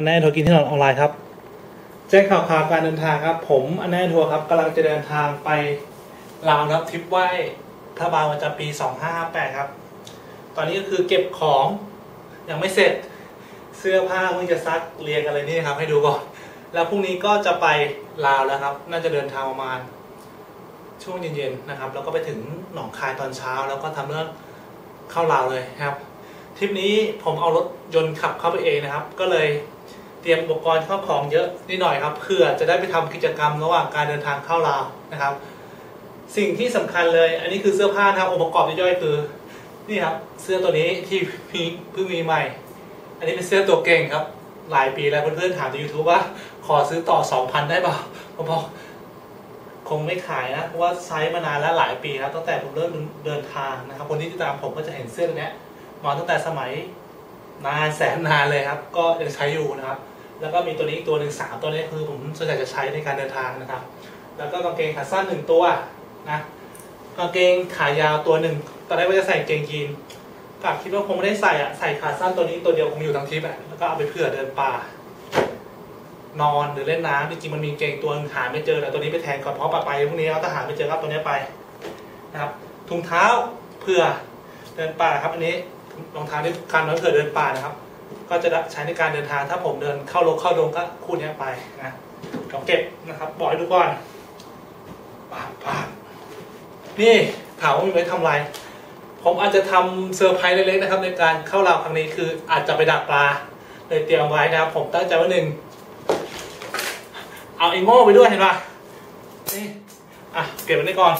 อันแน่ทัวร์กินที่นอนออนไลน์ครับแจ้งข่าวข่าวการเดินทางครับ ผมอันแน่ทัวร์ครับกำลังจะเดินทางไปลาวครับทริปไหว้พระบางประจำปี 2558 ครับ ตอนนี้ก็คือเก็บของยังไม่เสร็จเสื้อผ้าเพิ่งจะซักเรียงกันเลยนี่ครับ ให้ดูก่อน แล้วพรุ่งนี้ก็จะไปลาวแล้วครับ น่าจะเดินทางประมาณช่วงเย็นๆนะครับ แล้วก็ไปถึงหนองคายตอนเช้า แล้วก็ทำเรื่องเข้าลาวเลยครับ ทริปนี้ผมเอารถยนต์ขับเข้าไปเองนะครับ ก็เลยเตรียมอุปกรณ์เข้าของเยอะนิดหน่อยครับเพื่อจะได้ไปทำกิจกรรมระหว่างการเดินทางเข้าลาวนะครับ สิ่งที่สำคัญเลย อันนี้คือเสื้อผ้านะครับองค์ประกอบย่อยๆคือนี่ครับเสื้อตัวนี้ที่มีเพิ่งมีใหม่ อันนี้เป็นเสื้อตัวเก่งครับ หลายปีแล้วเพื่อนๆถามใน YouTube ว่า ขอซื้อต่อ 2,000 ได้เปล่าผมบอกคงไม่ขายนะเพราะว่าใช้มานานแล้วหลายปีแล้วตั้งแต่ผมเริ่มเดินทางนะครับ คนที่ติดตามผมก็จะเห็นเสื้อตัวเนี้ย มาตั้งแต่สมัยนานแสนนานเลยครับ ก็ยังใช้อยู่นะครับ แล้วก็มีตัวนี้อีกตัวหนึ่งสามตัวนี้คือผมส่วนใหญ่จะใช้ในการเดินทางนะครับ แล้วก็กางเกงขาสั้นหนึ่งตัวนะกางเกงขายาวตัวหนึ่งตอนแรกว่าจะใส่เกงยีนกลับคิดว่าคงไม่ได้ใส่อะใส่ขาสั้นตัวนี้ตัวเดียวคงอยู่ทั้งทริปอะแล้วก็เอาไปเผื่อเดินป่านอนหรือเล่นน้ำจริงมันมีเกงตัวหนึ่งหาไม่เจอแต่ตัวนี้ไปแทนก่อนเพราะไปพรุ่งนี้เราจะหาไม่เจอครับตัวนี้ไปนะครับถุงเท้าเผื่อเดินป่าครับอันนี้ รองเท้าที่การไว้เผื่อเดินป่านะครับ ก็จะใช้ในการเดินทางถ้าผมเดินเข้าลงเข้าดงก็คู่นี้ไปนะเดี๋ยวเก็บนะครับบอกให้ดูก่อนปาบปาบนี่ถามว่ามีไว้ทำไร ผมอาจจะทำเซอร์ไพรส์เล็กๆนะครับ ในการเข้าลาวครั้งนี้คืออาจจะไปดักปลาเลยเตรียมไว้นะครับ ผมตั้งใจว่าหนึ่งเอาไอ้โม่ไปด้วยเห็นป่ะนี่อะเก็บไว้ก่อน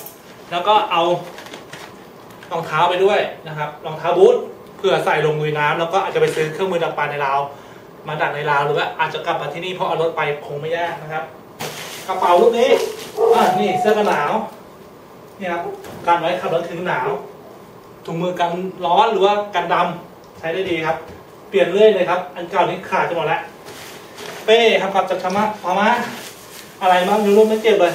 แล้วก็เอารองเท้าไปด้วยนะครับรองเท้าบูท เพื่อใส่ลงลุยน้ำแล้วก็อาจจะไปซื้อเครื่องมือดักปลาในลาว มาดักในลาวหรือว่าอาจจะกลับมาที่นี่เพราะเอารถไปคงไม่ยากนะครับ กระเป๋าลูกนี้อะนี่เสื้อกันหนาวนี่ครับการไว้ขับรถถึงหนาวถุงมือกันร้อนหรือว่ากันดำใช้ได้ดีครับ เปลี่ยนเรื่อยเลยครับ อันเก่านี้ขาดจะหมดแล้วเป้ครับครับจากธรรมะพม่าอะไรบ้างยูรูปไม่เจ็บเลย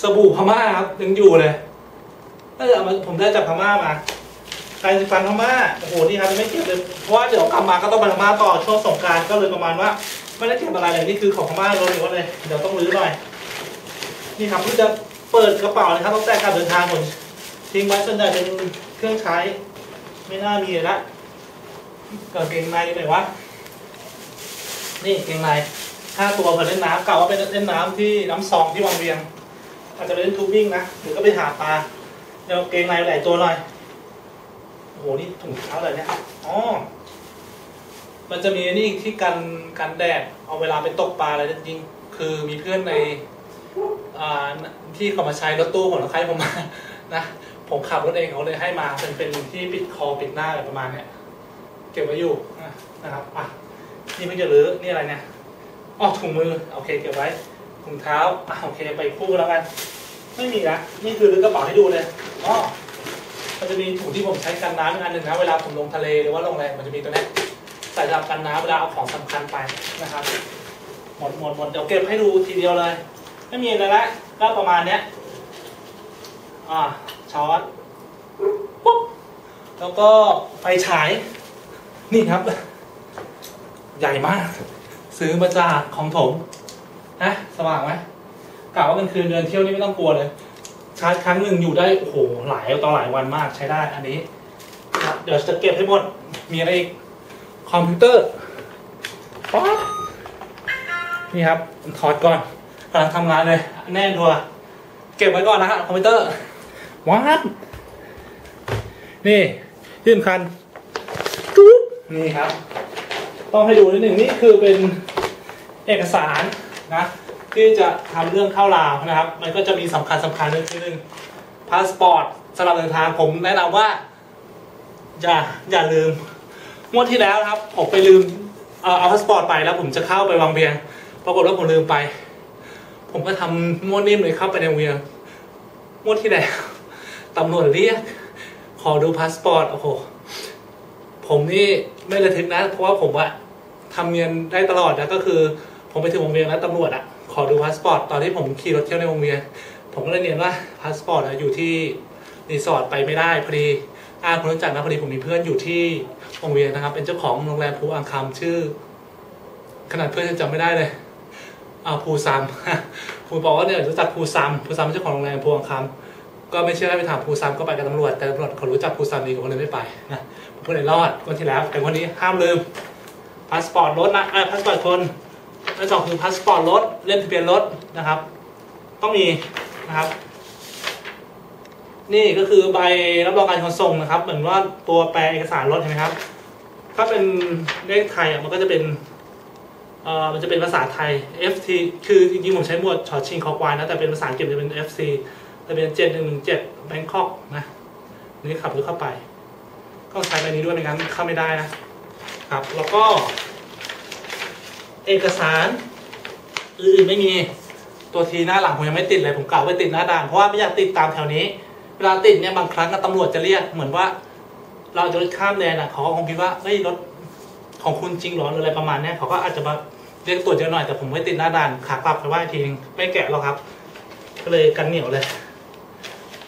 สบู่พม่าครับยังอยู่เลย น่าจะเอามาผมได้จากพม่ามาแปรงสีฟันพม่าโอ้โหนี่ครับไม่เก็บเลยเพราะว่าเดี๋ยวกลับมาก็ต้องไปพม่าต่อช่วงสงการก็เลยประมาณว่าไม่ได้เก็บอะไรเลยนี่คือของพม่าล้วนๆเลยเดี๋ยวต้องรื้อหน่อยนี่ครับเพิ่งจะเปิดกระเป๋านะครับตั้งแต่การเดินทางหมดทิ้งไว้ส่วนใหญ่เป็นเครื่องใช้ ไม่น่ามีเลยละกางเกงในยู่ไหนวะนี่เกงในห้าตัวเพื่อเล่นน้ำเก่าว่าเป็นเล่นน้ำที่น้ำซองที่วังเวียง อาจจะเล่นทูบิ้งนะหรือก็ไปหาปลา เดี๋ยวเกงในหลายตัวหน่อย โอ้โห นี่ถุงเท้าอะไรเนี่ย อ๋อ มันจะมีนี่ที่กันกันแดด เอาเวลาไปตกปลาอะไรจริง คือมีเพื่อนในอ่าที่เขามาใช้รถตู้ของเราใครผมมา นะ ผมขับรถเองเขาเลยให้มา เป็นเป็นที่ปิดคอปิดหน้าอะไรประมาณเนี้ย เก็บไว้อยู่นะครับ อะ นี่เพิ่งจะรื้อนี่อะไรเนี่ยอ๋อถุงมือ โอเค เก็บไว้ถุงเท้าอะโอเค ไปคู่แล้วกัน ไม่มีนะ นี่คือรื้อกระเป๋าให้ดูเลย อ๋อมันจะมีถุงที่ผมใช้กันน้ำอีกอันหนึ่งนะเวลาผมลงทะเลหรือว่าลงแรงมันจะมีตัวนี้ใส่สำหรับกันน้ำเวลาเอาของสำคัญไปนะครับ หมดหมดหมดเดี๋ยวเก็บให้ดูทีเดียวเลย ไม่มีอะไรละก็ประมาณเนี้ยอ่าช้อนปุ๊บแล้วก็ไฟฉาย นี่ครับ ใหญ่มาก ซื้อมาจากของถมนะสว่างไหมกล่าวว่าเป็นคืนเดินเที่ยวนี่ไม่ต้องกลัวเลย ชาร์จครั้งหนึ่งอยู่ได้โอ้โหหลายต่อหลายวันมากใช้ได้อันนี้เดี๋ยวจะเก็บให้หมด มีอะไรอีกคอมพิวเตอร์ป๊อปนี่ครับถอดก่อนกำลังทำงานเลย แน่นทัวเก็บไว้ก่อนนะฮะคอมพิวเตอร์วัดนี่ที่สำคัญจุ๊บนี่ครับ ต้องให้ดูนิดหนึ่งนี่คือเป็นเอกสารนะ ที่จะทำเรื่องเข้าลาวนะครับ มันก็จะมีสำคัญสำคัญเรื่องที่หนึ่งพาสปอร์ตสำหรับเดินทางผมแนะนำว่า อย่าอย่าลืมงวดที่แล้วครับผมไปลืมเอาพาสปอร์ตไปแล้วผมจะเข้าไปวังเวียงปรากฏว่าผมลืมไป ผมก็ทำงวดนิ่มเลยเข้าไปในเวียงงวดที่แล้วตำรวจเรียก ขอดูพาสปอร์ตโอ้โหผมนี่ไม่ระทึกนะ เพราะว่าผมอะทำเนียนได้ตลอดนะก็คือ ผมไปถึงวงเวียนแล้วตำรวจอะ ขอดูพาสปอร์ตตอนที่ผมขี่รถเที่ยวในวงเวียนผมก็เลยเรียนว่าพาสปอร์ตอยู่ที่รีสอร์ทไปไม่ได้พอดีอาคุณรู้จักนะพอดีผมมีเพื่อนอยู่ที่วงเวียนนะครับ เป็นเจ้าของโรงแรมภูอังคำชื่อ ขนาดเพื่อนยังจำไม่ได้เลยอาภูซัมภูบอกว่าเนี่ยรู้จักภูซัมภูซัมเป็นเจ้าของโรงแรมภูอังคำก็ไม่เชื่อให้ไปถามภูซัมก็ไปกับตำรวจแต่ตำรวจเขารู้จักภูซัมดีผมก็เลยไม่ไปนะผมก็เลยรอดวันที่แล้วแต่วันนี้ห้ามลืมพาสปอร์ตรถนะเออพาสปอร์ตคน และสองคือพาสปอร์ตรถเล่มทะเบียนรถนะครับ ต้องมีนะครับ นี่ก็คือใบรับรองการขนส่งนะครับ เหมือนว่าตัวแปลเอกสารรถเห็นไหมครับ ถ้าเป็นเลขไทยอะมันก็จะเป็นเอ่อมันจะเป็นภาษาไทย FT คือจริงๆผมใช้หมวดชอชิงคอควายนะแต่เป็นภาษาอังกฤษจะเป็น FC จะเป็น7117 Bangkok นะนี่ขับรถเข้าไป ก็ใช้ใบนี้ด้วยไม่งั้นเข้าไม่ได้นะครับ แล้วก็ เอกสารอื่นๆไม่มีตัวทีหน้าหลังผมยังไม่ติดเลยผมกล่าวไว้ติดหน้าด่านเพราะว่าไม่อยากติดตามแถวนี้ เวลาติดเนี่ยบางครั้งตำรวจจะเรียกเหมือนว่า เราจะรถข้ามแดนอะเขาก็คงคิดว่าเฮ้ยรถของคุณจริงหรอหรืออะไรประมาณเนี้ยเขาก็อาจจะมาเรียกตรวจเยอะหน่อยแต่ผมไม่ติดหน้าด่านขากลับไปว่าทีนึงไม่แกะหรอกครับ ก็เลยกันเหนียวเลย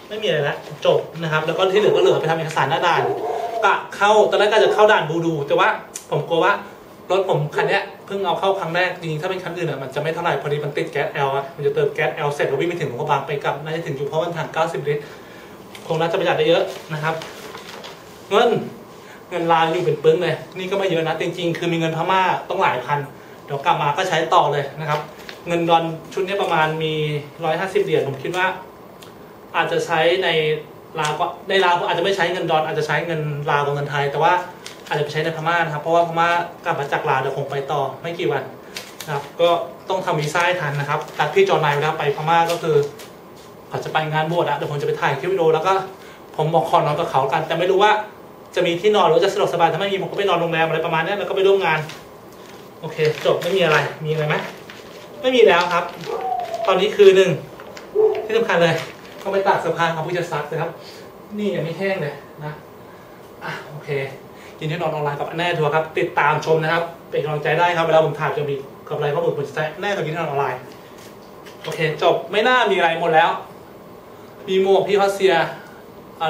ไม่มีอะไรแล้วจบนะครับ แล้วก็ที่เหลือก็เหลือไปทำเอกสารหน้าด่านกะเข้าตอนแรกก็จะเข้าด่านบูดู แต่ว่าผมกลัวว่า รถผมคันนี้เพิ่งเอาเข้าครั้งแรกจริงๆถ้าเป็นคันอื่นอะมันจะไม่เท่าไหร่พอดีมันติดแก๊สแอลอะมันจะเติมแก๊สแอลเสร็จแล้ววิ่งไปถึงหลวงพระบางไปกลับน่าจะถึงอยู่เพราะมันถัง90 ลิตรคงน่าจะประหยัดได้เยอะนะครับ เงินเงินลาวอยู่เป็นปึ้งเลย นี่ก็ไม่เยอะนะจริงๆ คือมีเงินพม่าต้องหลายพันเดี๋ยวกลับมาก็ใช้ต่อเลยนะครับ เงินดอนชุดนี้ประมาณมีร้อยห้าสิบเหรียญผมคิดว่า อาจจะใช้ในลาวก็ในลาวอาจจะไม่ใช้เงินดอนอาจจะใช้เงินลาวกับเงินไทย แต่ว่า อาจจะไปใช้ในพม่านะครับ เพราะว่าพม่ากลับมาจากลาวเดี๋ยวคงไปต่อไม่กี่วันนะครับ ก็ต้องทำวีซ่าให้ทันนะครับตัดพี่จอนายไปแล้วไปพม่าก็คือเขาจะไปงานบวชอะเดี๋ยวผมจะไปถ่ายคลิปวิดีโอแล้วก็ผมบอกขอนอนกับเขากัน แต่ไม่รู้ว่าจะมีที่นอนหรือจะสะดวกสบายถ้าไม่มีผมก็ไปนอนโรงแรมอะไรประมาณนี้แล้วก็ไปร่วมงาน โอเค จบไม่มีอะไรมีอะไรไหมไม่มีแล้วครับ ตอนนี้คือหนึ่งที่สำคัญเลยก็ไปตากเสื้อผ้าครับผู้จะซักนะครับ นี่ยังไม่แห้งเลยนะอะโอเค ยินดีนอนออนไลน์กับแน่ทัวร์ครับ ติดตามชมนะครับ เป็นกำลังใจได้ครับเวลาผมถ่ายจะมีกับอะไรข้อมูลผมจะแจ้งแน่ทัวร์ยินดีนอนออนไลน์ โอเค จบไม่น่ามีอะไรหมดแล้ว มีหมวกพี่ฮอสเซีย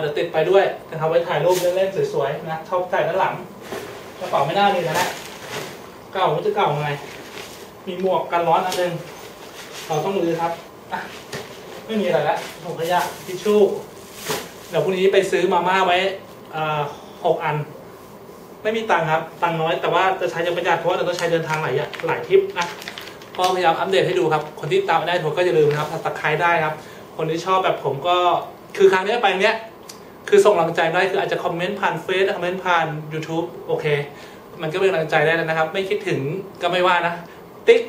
เดี๋ยวติดไปด้วยนะครับไว้ถ่ายรูปเล่นๆสวยๆนะชอบถ่ายด้านหลังกระเป๋าไม่น่ามีแล้วนะเก่ามันจะเก่าไง มีหมวกกันร้อนอันหนึงเราต้องมือครับอะไม่มีอะไรแล้วถุงขยะทิชชู่เดี๋ยวพรุ่งนี้ไปซื้อมาม่าไว้อ่าหกอัน ไม่มีตังค์ครับ ตังค์น้อยแต่ว่าจะใช้จะประหยัดเพราะว่าเราต้องใช้เดินทางหลายอย่างหลายทริปนะก็พยายามอัปเดตให้ดูครับ คนที่ตามได้ผมก็อย่าลืมนะครับตัดใครได้ครับ คนที่ชอบแบบผมก็คือครั้งนี้ไปเนี้ยคือส่งกำลังใจได้คืออาจจะคอมเมนต์ผ่านเฟซคอมเมนต์ผ่าน YouTube โอเค มันก็เป็นกำลังใจได้แล้วนะครับ ไม่คิดถึงก็ไม่ว่านะ ติ๊ก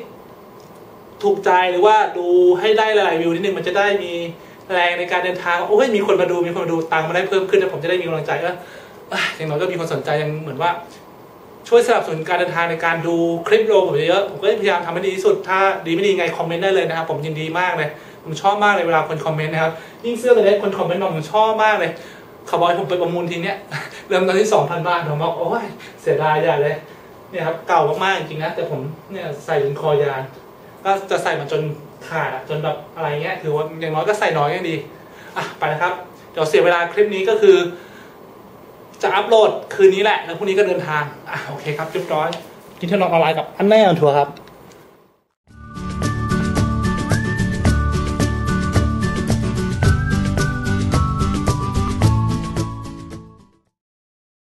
ถูกใจหรือว่าดูให้ได้หลายวิวนิดนึงมันจะได้มีแรงในการเดินทางโอ้ยมีคนมาดูมีคนมาดูตังค์มาได้เพิ่มขึ้นแล้วผมจะได้มีกำลังใจว่า อย่างน้อยก็มีคนสนใจยังเหมือนว่า ช่วยสนับสนุนการเดินทางในการดูคลิปโอผมเยอะผมก็พยายามทำให้ดีที่สุด ถ้าดีไม่ดีไงคอมเมนต์ได้เลยนะครับ ผมยินดีมากเลย ผมชอบมากเลยเวลาคนคอมเมนต์นะครับ ยิ่งเสื้อตัวนี้คนคอมเมนต์มาผมชอบมากเลยขาบอกให้ผมไปประมูลทีเนี้ยเริ่มตอนที่สองพันบาทผมบอกโอ้ยเสียดายอย่าเลยเนี่ยครับเก่ามากๆจริงนะแต่ผมเนี่ยใส่จนคอยานก็จะใส่มันจนขาดจนแบบอะไรเงี้ยคือว่าอย่างน้อยก็ใส่น้อยยังดีอะไปนะครับ เดี๋ยวเสียเวลาคลิปนี้ก็คือ จะอัปโหลดคืนนี้แหละ แล้วพรุ่งนี้ก็เดินทาง อะโอเคครับเรียบร้อยกินเที่ยวนอนออนไลน์กับอันแน่ออนทัวร์ครับ